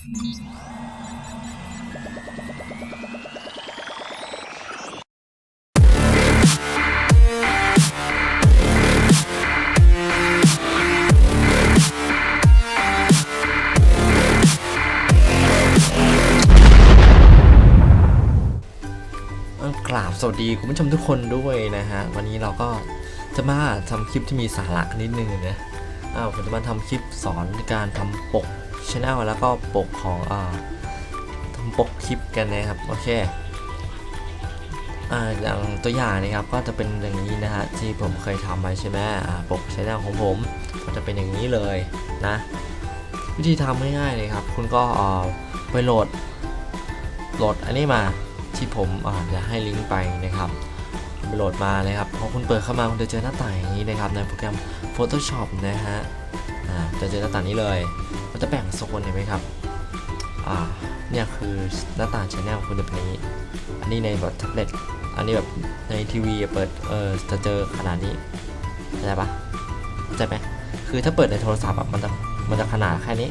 กราบสวัสดีคุณผู้ชมทุกคนด้วยนะฮะ วันนี้เราก็จะมาทำคลิปที่มีสาระนิดนึงนะอ้าวผมจะมาทำคลิปสอนการทำปก ช anel แล้วก็ปกของอ่าทำปกคลิปกันนะครับ โอเคอ่าอย่างตัวอย่างนะครับก็จะเป็นอย่างนี้นะฮะที่ผมเคยทำไว้ใช่ไหมอ่าปกช anel ของผมก็จะเป็นอย่างนี้เลยนะ วิธีทำง่ายๆเลยครับ คุณก็เอ่อไปโหลดโหลดอันนี้มาที่ผมจะให้ลิงก์ไปนะครับไปโหลดมาเลยครับพอคุณเปิดเข้ามาคุณจะเจอหน้าต่างอย่างนี้นะครับในโปรแกรม Photoshop นะฮะอ่าจะเจอหน้าต่างนี้เลย จะแบ่งโซนเห็นไหมครับ อ่า เนี่ยคือหน้าต่าง Channel คุณจะเป็นอย่างนี้ อันนี้ในแบบแท็บเล็ต อันนี้แบบในทีวีเปิด เออจะเจอขนาดนี้เข้าใจปะเข้าใจไหมคือถ้าเปิดในโทรศัพท์มันจะ มันจะขนาดแค่นี้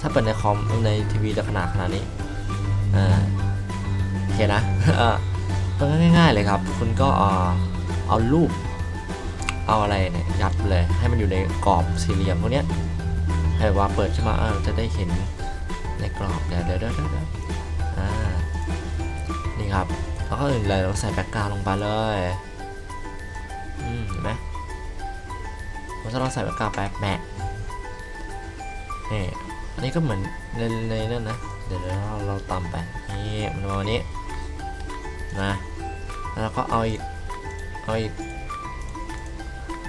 ถ้าเปิดในคอม ในทีวีจะขนาดขนาดนี้ อ่าโอเคนะอ่าก็ง่ายๆเลยครับ คุณก็เออเอารูป เอาอะไรเนี่ยยัดเลย ให้มันอยู่ในกรอบสี่เหลี่ยมพวกเนี้ย แบบว่าเปิดขึ้นมาเออจะได้เห็นในกรอบเดี๋ยวเดี๋ยวเดี๋ยวเดี๋ยวอ่านี่ครับแล้วก็อื่นเลยเราใส่แบ็กกราวด์ลงไปเลยอืมเห็นไหมผมจะลองใส่แบ็กกราวด์ไปแปะนี่อันนี้ก็เหมือนในในนั่นนะเดี๋ยวเราเราตามไปนี่มันประมาณนี้นะแล้วก็เอาอีกเอาอีก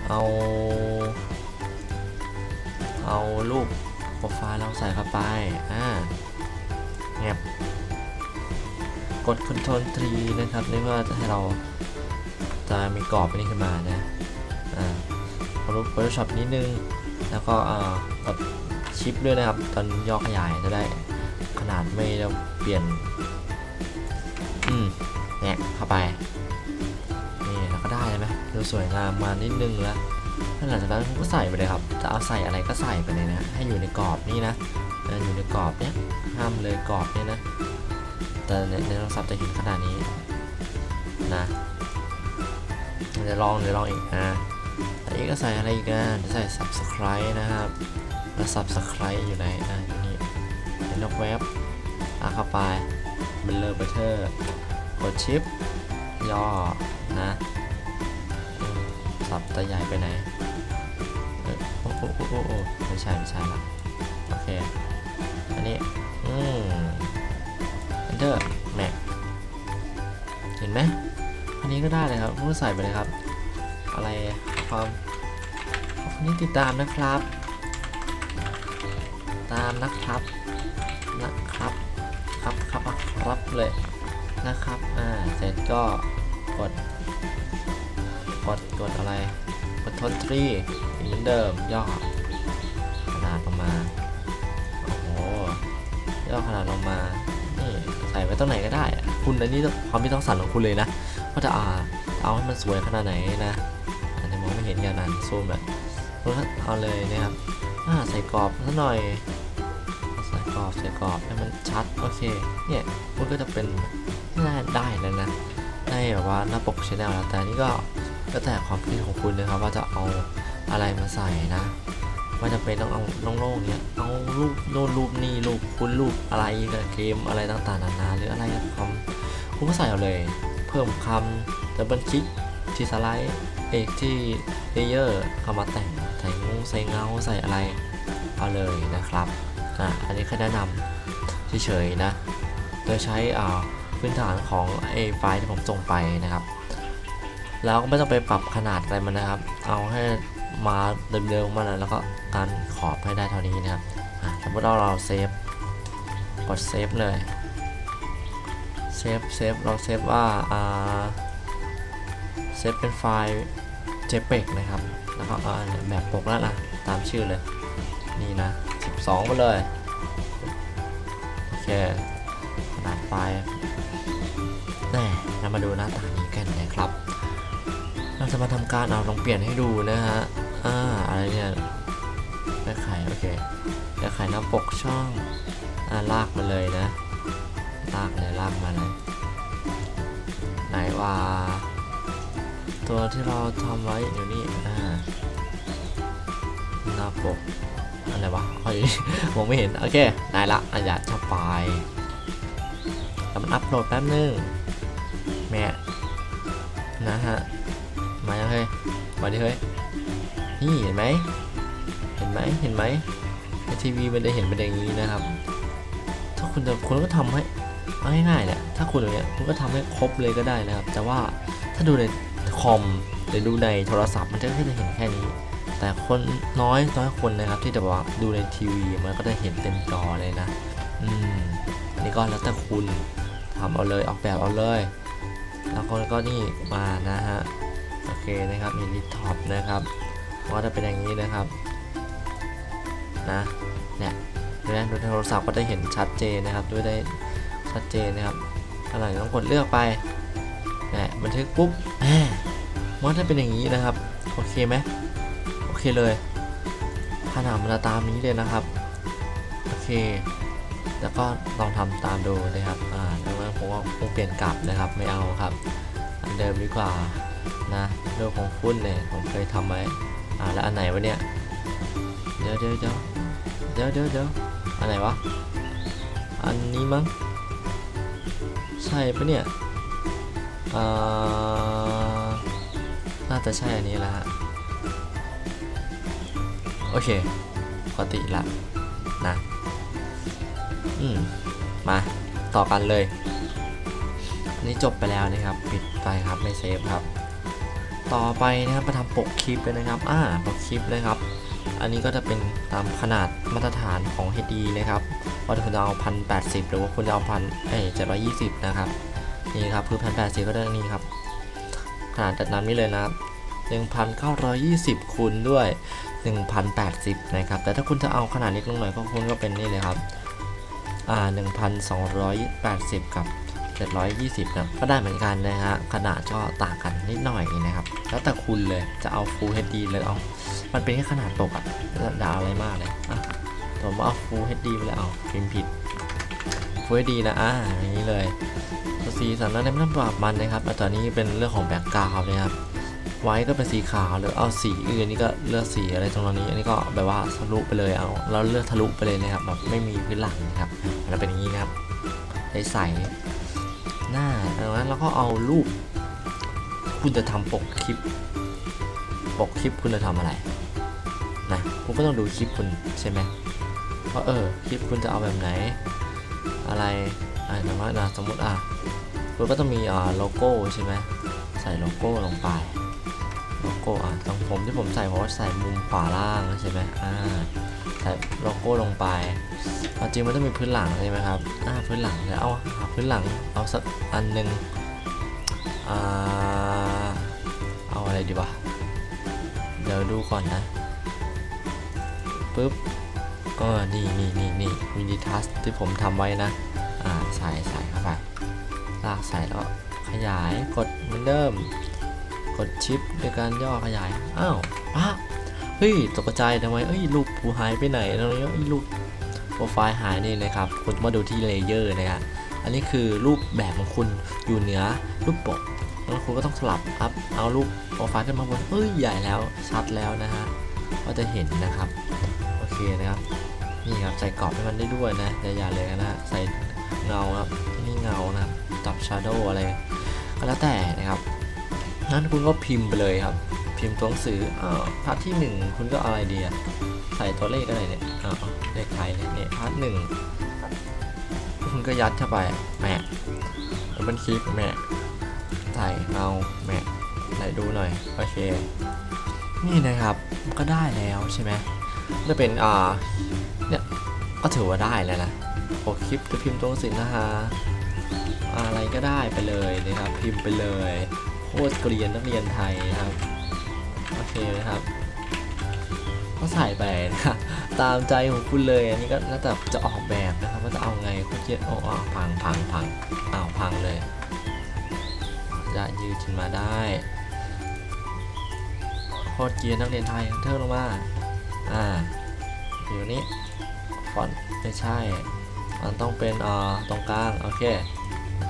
เอา เอารูปโปรไฟล์เราใส่เข้าไป อ่าเงียบกด Ctrl 3นะครับนี่เพื่อจะให้เราจะมีกรอบนนี้ขึ้นมานะ อ่าพอรูป Photoshop นิดนึง แล้วก็อ่ากดชิปด้วยนะครับ ตอนย่อขยายจะได้ขนาดไม่ต้องเปลี่ยน อืมเนี่ยเข้าไป นี่แล้วก็ได้ไหมดูสวยงามมานิดนึงแล้ว หลังจากนั้นก็ใส่ไปเลยครับ จะเอาใส่อะไรก็ใส่ไปเลยนะ ให้อยู่ในกรอบนี่นะ อยู่ในกรอบเนี้ย ห้ามเลยกรอบเนี่ยนะ แต่ในโทรศัพท์จะเห็นขนาดนี้นะเดี๋ยวลองเดี๋ยวลองอีกนะอันนี้ก็ใส่อะไรอีกนะเดี๋ยวใส่ subscribe นะครับแล้ว subscribe อยู่ไหนอะอยู่นี่ในนกเว็บอะเข้าไปเบลเลอร์เบเทอร์กดชิปย่อนะ สับตะใหญ่ไปไหนโอ้โอ้โอ้โอ้โอ้ไม่ใช่ไม่ใช่ละโอเค อันนี้ อืม enter mac เห็นไหมอันนี้ก็ได้เลยครับพูดใส่ไปเลยครับ อะไรความอบคุณที่ติดตามนะครับ ตามนะครับ นะครับ ครับครับครับเลยนะครับ อ่า เสร็จก็กด ดกดอะไร กดทนทรีเหมือนเดิมย่อขนาดลงมา โอ้โห ย่อขนาดลงมานี่ใส่ไว้ตรงไหนก็ได้ คุณอันนี้ความที่ต้องสั่นของคุณเลยนะว่าจะอ่าเอาให้มันสวยขนาดไหนนะอาจจะมองไม่เห็นกันนซูมแบบเอาเลยนะครับใส่กรอบสักหน่อยใส่กรอบใส่กรอบให้มันชัดโอเคเนี่ยคุณก็จะเป็นน่าได้แล้วนะได้แบบว่าหน้าปกชแนลแล้วแต่นี่ก็ ก็แต่ความคิดของคุณนะครับว่าจะเอาอะไรมาใส่นะว่าจะเป็นต้องเอาน้องโลกเนี่ยเอารูปโน่นรูปนี่รูปคุณรูปอะไรกับเกมอะไรต่างๆนานาหรืออะไรกับคำคุณก็ใส่เอาเลย เพิ่มคำดับเบิลคลิกที่สไลด์เอกที่เลเยอร์เข้ามาแต่งใส่งงใส่เงาใส่อะไรเอาเลยนะครับอะอันนี้แค่แนะนำเฉยๆนะโดยใช้อ่าพื้นฐานของไอ้ไฟล์ที่ผมส่งไปนะครับ แล้วก็ไม่ต้องไปปรับขนาดอะไรมันนะครับ เอาให้มาเดิมๆมาแล้วก็การขอบให้ได้เท่านี้นะครับสมมติเราเราเซฟกดเซฟเลยเซฟเซฟเราเซฟว่าอ่าเซฟเป็นไฟล์ JPEG นะครับแล้วก็อ่าแบบปกแล้วนะตามชื่อเลยนี่นะ 12ไปเลยโอเคขนาดไฟล์แน่เรามาดูหน้าตานี้กันนะครับ เราจะมาทำการเอาลองเปลี่ยนให้ดูนะฮะ อ่า อะไรเนี่ยแก้ไขโอเคแก้ไขหน้าปกช่อง อ่าลากมาเลยนะ ลากเลยลากมาเลยไหนว่า ตัวที่เราทำไว้เดี๋ยวนี้อ่าหน้าปกอะไรวะเฮ้ยมองไม่เห็น โอเค ได้ละอาญาชอบไปแล้วมันอัพโหลดแป๊บนึง แม่ นะฮะ มายังเฮ้ย มาดิเฮ้ย นี่เห็นไหม เห็นไหม เห็นไหมในทีวีมันได้เห็นเป็นอย่างนี้นะครับ ถ้าคุณจะคุณก็ทำให้เอาง่ายๆเนี่ยถ้าคุณอย่างเงี้ยคุณก็ทำให้ครบเลยก็ได้นะครับ แต่ว่าถ้าดูในคอมหรือดูในโทรศัพท์มันจะแค่จะเห็นแค่นี้ แต่คนน้อยน้อยคนนะครับ ที่จะบอกว่าดูในทีวีมันก็จะเห็นเต็มจอเลยนะ อืมอันนี้ก็แล้วแต่คุณทำเอาเลยออกแบบเอาเลย แล้วคนก็นี่มานะฮะ โอเคนะครับมีลิท็อปนะครับก็จะเป็นอย่างนี้นะครับนะเนี่ยดูนะดูโทรศัพท์ก็จะเห็นชัดเจนนะครับด้วยได้ชัดเจนนะครับอะไรต้องกดเลือกไปเนี่ยบันทึกปุ๊บแหมมันจะเป็นอย่างนี้นะครับโอเคไหมโอเคเลยขนาดมันจะตามนี้เลยนะครับโอเค แล้วก็ลองทำตามดูนะครับอ่าดังนั้นผมว่าคงเปลี่ยนกลับนะครับไม่เอาครับอันเดิมดีกว่า นะเรื่องของคุณเนี่ยผมเคยทำไว้อ่าแล้วอันไหนวะเนี่ยเดี๋ยวเดี๋ยวเดี๋ยวเดี๋ยวเดี๋ยวเดี๋ยวอันไหนวะอันนี้มั้งใช่ปะเนี่ยอ่าน่าจะใช่อันนี้ละฮะโอเคปกติละนะอืมมาต่อกันเลยอันนี้จบไปแล้วนะครับ ปิดไปครับไม่เซฟครับ ต่อไปนะครับมาทำปกคลิปเลยนะครับอ่าปกคลิปนะครับ อันนี้ก็จะเป็นตามขนาดมาตรฐานของ HD นะครับว่าคุณจะเอาพันแปดสิบหรือว่าคุณจะเอาพันเอ้เจ็ดร้อยยี่สิบนะครับนี่ครับคือพันแปดสิบก็ได้นี่ครับขนาดจัดน้ำนี้เลยนะครับหนึ่งพันเก้าร้อยยี่สิบคูณด้วย1,080นะครับแต่ถ้าคุณจะเอาขนาดเล็กลงหน่อยก็คุณก็เป็นนี่เลยครับอ่า1,280กับ 720นะก็ได้เหมือนกันนะฮะขนาดก็ต่างกันนิดหน่อยนะครับ แล้วแต่คุณเลยจะเอา Full HD เลยเอา มันเป็นแค่ขนาดปกอะด่าอะไรมากเลยอะผมเอา Full HD ไปเลยเอาพิมพ์ผิด Full HD นะอ่าอย่างนี้เลยสีสันนั้นไม่ต้องปรับมันนะครับแต่ตอนนี้เป็นเรื่องของแบ็กกราวนะครับไว้ก็เป็นสีขาวหรือเอาสีอื่นนี่ก็เลือกสีอะไรตรงนี้ อันนี้ก็แบบว่าทะลุไปเลยเอาเราเลือกทะลุไปเลยนะครับแบบไม่มีพื้นหลังนะครับมันเป็นอย่างนี้นะครับใสๆ หน้าดังนั้นเราก็เอารูป คุณจะทำปกคลิป ปกคลิปคุณจะทำอะไร นะคุณก็ต้องดูคลิปคุณใช่ไหมว่าะเออคลิปคุณจะเอาแบบไหน อะไรอ่าอย่ว่านะสมมติอะคุณก็ต้องมีอ่าโลโก้ใช่ไหมใส่โลโก้ลงไปโลโก้อะตรงผมที่ผมใส่เพราะว่าใส่มุมขวาล่างใช่ไหมอ่าใส่โลโก้ลงไปจริงมันต้องมีพื้นหลังใช่ไหมครับอ่าพื้นหลังแล้วเอา พื้นหลังเอาสักอันหนึ่งอเอาอะไรดีวะ เดี๋ยวดูก่อนนะปึ๊บก็นี่นี่นี่นี่วิดีทัสที่ผมทำไว้นะ อ่าใส่ใส่เข้าไปลากใส่แล้วขยายกดเหมือนเดิม กดชิปในการย่อขยาย อ้าวป้าเฮ้ยตกใจทำไมเอ้ยรูปผู้หายไปไหนแล้วเนี่ยรูปโปรไฟล์หายนี่นะครับคุณมาดูที่เลเยอร์นะครับ อันนี้คือรูปแบบของคุณอยู่เหนือรูปปกแล้วคุณก็ต้องสลับอัพเอารูปโปรไฟล์ขึ้นมาบนเฮ้ยใหญ่แล้วชัดแล้วนะฮะก็จะเห็นนะครับโอเคนะครับนี่ครับใส่กรอบให้มันได้ด้วยนะอย่าๆเลยนะใส่เงาครับนี่เงานะครับจับชาร์โดอะไรก็แล้วแต่นะครับนั้นคุณก็พิมพ์ไปเลยครับ พิมพ์ตัวหนังสืออ้าพาร์ทที่หนึ่งคุณก็อะไรดีอะใส่ตัวเลขอะไรเนี่ยอ้าเลขไทยเนี่ยพาร์ทหนึ่ง คุณก็ยัดเข้าไปแม่แล้วมันคลิปแม่ใส่เงาแม่ไหนดูหน่อย โอเค นี่นะครับก็ได้แล้วใช่ไหมจะเป็นอ่าเนี่ยก็ถือว่าได้แล้วนะโอคลิปจะพิมพ์ตัวหนังสือนะฮะอะไรก็ได้ไปเลยนะครับ พิมพ์ไปเลยโคตรเกรียนนักเรียนไทยนะครับ โอเคนะครับ ก็ใส่ไปนะครับ ตามใจของคุณเลย อันนี้ก็แล้วแต่จะออกแบบนะครับว่าจะเอาไงคตรเยอะโอ้อ้าวพังพังพังอ้าวพังเลย จะยืดขึ้นมาได้โคตรเกียนนักเรียนไทยเทิร์ลงมา อ่า อยู่นี่ฟอนต์ไม่ใช่ มันต้องเป็นอ่าตรงกลาง โอเค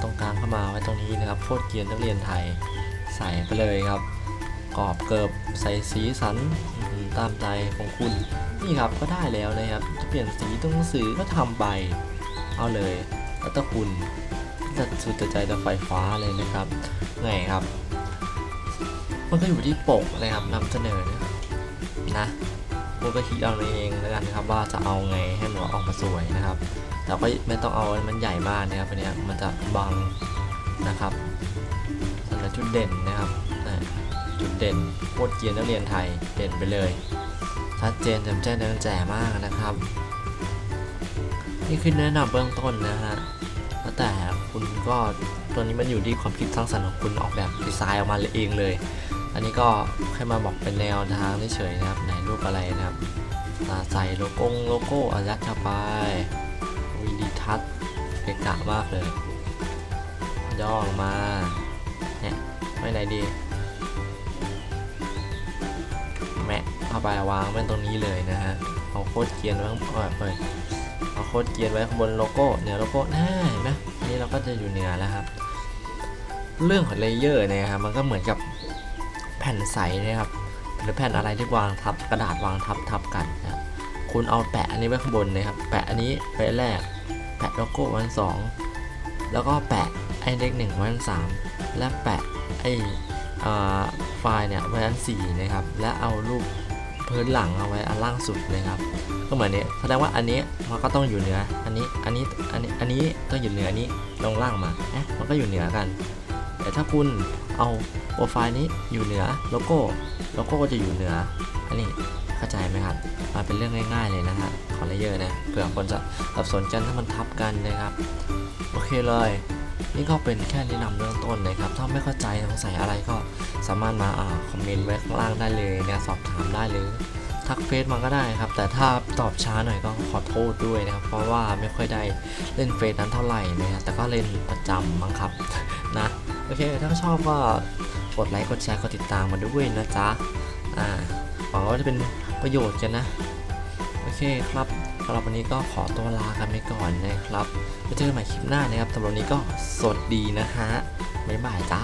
ตรงกลางเข้ามาไว้ตรงนี้นะครับโคตรเกียนนักเรียนไทยใส่ไปเลยครับกรอบเกิบใส่สีสันตามใจของคุณ นี่ครับก็ได้แล้วนะครับจะเปลี่ยนสีตรงหนังสือก็ทำไป เอาเลยแล้วต่คุณจะสุดใจแต่ไฟฟ้าเลยนะครับไงครับ มันก็อยู่ที่ปกนะครับนำเสนอนะคุณก็คิดเอาเองแล้วกันนะครับว่าจะเอาไงให้มันออกมาสวยนะครับแต่ก็ไม่ต้องเอามันใหญ่มากนะครับอันนี้มันจะบังนะครับสำหรับจุดเด่นนะครับจุดเด่นโคตรเกียนนักเรียนไทยเด่นไปเลย ชัดเจนแจ่มแจ้งแจ่มแจ๋มากนะครับ นี่คือแนะนำเบื้องต้นนะฮะแล้วแต่คุณก็ตัวนี้มันอยู่ที่ความคิดสร้างสรรค์ของคุณออกแบบดีไซน์ออกมาเองเลย อันนี้ก็แค่มาบอกเป็นแนวทางเฉยๆนะครับไหนรูปอะไรนะครับใส่โลโก้โลโก้อายัดเข้าไปวีดีทัศน์เกะกะมากเลย ย่อลงมาเนี่ยไว้ไหนดี เอาไปวางไว้ตรงนี้เลยนะฮะเอาโค้ดเกียนไว้ข้างบนเอาโค้ดเกียนไว้ข้างบนโลโก้เหนือโลโก้แน่เห็นไหมนนี้เราก็จะอยู่เหนือแล้วครับ เรื่องของเลเยอร์เนี่ยครับมันก็เหมือนกับแผ่นใสนะครับหรือแผ่นอะไรที่วางทับกระดาษวางทับทับกันนะคุณเอาแปะอันนี้ไว้ข้างบนนะครับ แปะอันนี้ไว้แรก แปะโลโก้ไว้อันสองแล้วก็แปะไอ้เลขหนึ่งไว้อันสามและแปะไอ้ไฟล์เนี่ยไว้อันสี่นะครับ และเอารูป พื้นหลังเอาไว้อันล่างสุดนะครับ ก็เหมือนนี้แสดงว่าอันนี้มันก็ต้องอยู่เหนือ อันนี้ อันนี้ อันนี้ อันนี้ต้องอยู่เหนืออันนี้ลงล่างมาเอ๊ะมันก็อยู่เหนือกัน แต่ถ้าคุณเอาโปรไฟล์นี้อยู่เหนือโลโก้ โลโก้ก็จะอยู่เหนือ อันนี้เข้าใจไหมครับมันเป็นเรื่องง่าย ๆเลยนะฮะขอเลเยอร์นะเผื่อคนจะสับสนกันถ้ามันทับกันนะครับ โอเคเลย นี่ก็เป็นแค่แนะนำเรื่องต้นนะครับ ถ้าไม่เข้าใจสงสัยอะไรก็ สามารถมาอ่าคอมเมนต์ไว้ข้างล่างได้เลยนะสอบถามได้หรือทักเฟซมาก็ได้ครับ แต่ถ้าตอบช้าหน่อยก็ขอโทษด้วยนะครับ เพราะว่าไม่ค่อยได้เล่นเฟซนั้นเท่าไหร่นะครับแต่ก็เล่นประจำมั้งครับนะโอเคถ้าชอบก็กดไลค์กดแชร์กดติดตามมาด้วยนะจ๊ะอ่าหวังว่าจะเป็นประโยชน์กันนะโอเคครับสำหรับวันนี้ก็ขอตัวลากันไปก่อนนะครับไว้เจอกันใหม่คลิปหน้านะครับสำหรับวันนี้ก็สวัสดีนะฮะบ๊ายบายจ้า